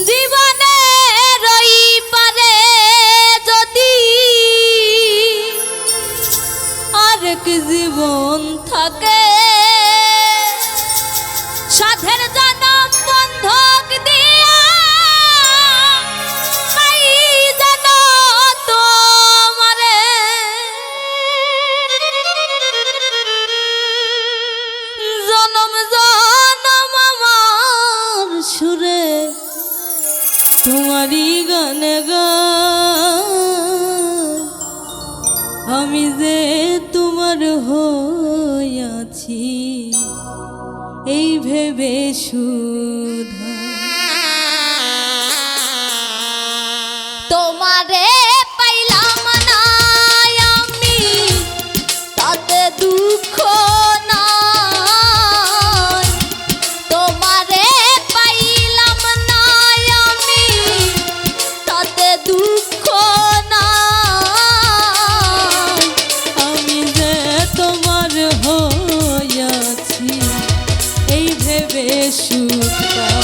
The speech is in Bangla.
জীবনে রই পারে যদি আরেক জীবন থাকে তোমারই গান আমি যে তোমার হইয়াছি এই ভেবে সুধা vejo que